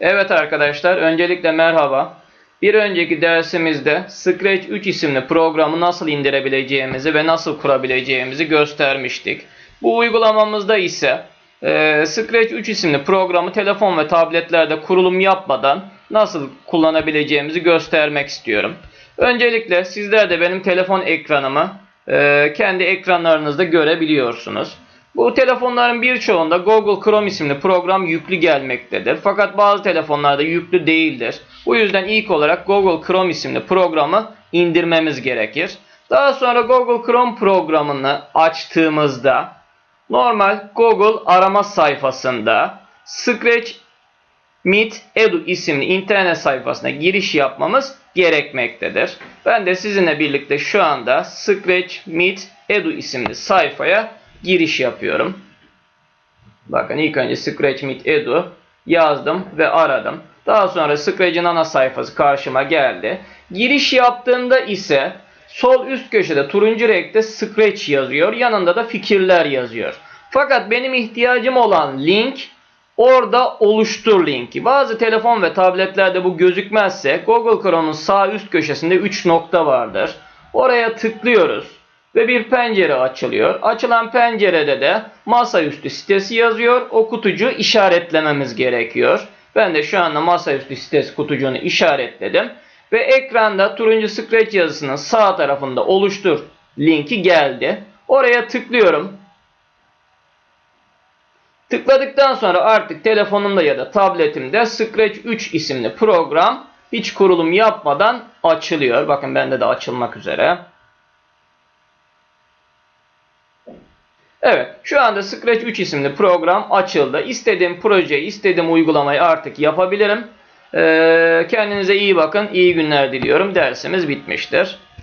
Evet arkadaşlar, öncelikle merhaba. Bir önceki dersimizde Scratch 3 isimli programı nasıl indirebileceğimizi ve nasıl kurabileceğimizi göstermiştik. Bu uygulamamızda ise e, Scratch 3 isimli programı telefon ve tabletlerde kurulum yapmadan nasıl kullanabileceğimizi göstermek istiyorum. Öncelikle sizler de benim telefon ekranımı e, kendi ekranlarınızda görebiliyorsunuz. Bu telefonların birçoğunda Google Chrome isimli program yüklü gelmektedir. Fakat bazı telefonlarda yüklü değildir. Bu yüzden ilk olarak Google Chrome isimli programı indirmemiz gerekir. Daha sonra Google Chrome programını açtığımızda normal Google arama sayfasında Scratch Meet Edu isimli internet sayfasına giriş yapmamız gerekmektedir. Ben de sizinle birlikte şu anda Scratch Meet Edu isimli sayfaya giriş yapıyorum. Bakın ilk önce Scratch Meet Edu yazdım ve aradım. Daha sonra Scratch'in ana sayfası karşıma geldi. Giriş yaptığımda ise sol üst köşede turuncu renkte Scratch yazıyor. Yanında da fikirler yazıyor. Fakat benim ihtiyacım olan link orada oluştur linki. Bazı telefon ve tabletlerde bu gözükmezse Google Chrome'un sağ üst köşesinde 3 nokta vardır. Oraya tıklıyoruz ve bir pencere açılıyor. Açılan pencerede de masaüstü sitesi yazıyor. O kutucuğu işaretlememiz gerekiyor. Ben de şu anda masaüstü sitesi kutucuğunu işaretledim. Ve ekranda turuncu Scratch yazısının sağ tarafında oluştur linki geldi. Oraya tıklıyorum. Tıkladıktan sonra artık telefonumda ya da tabletimde Scratch 3 isimli program hiç kurulum yapmadan açılıyor. Bakın bende de açılmak üzere. Evet, şu anda Scratch 3 isimli program açıldı. İstediğim projeyi, istediğim uygulamayı artık yapabilirim. Ee, kendinize iyi bakın, iyi günler diliyorum. Dersimiz bitmiştir.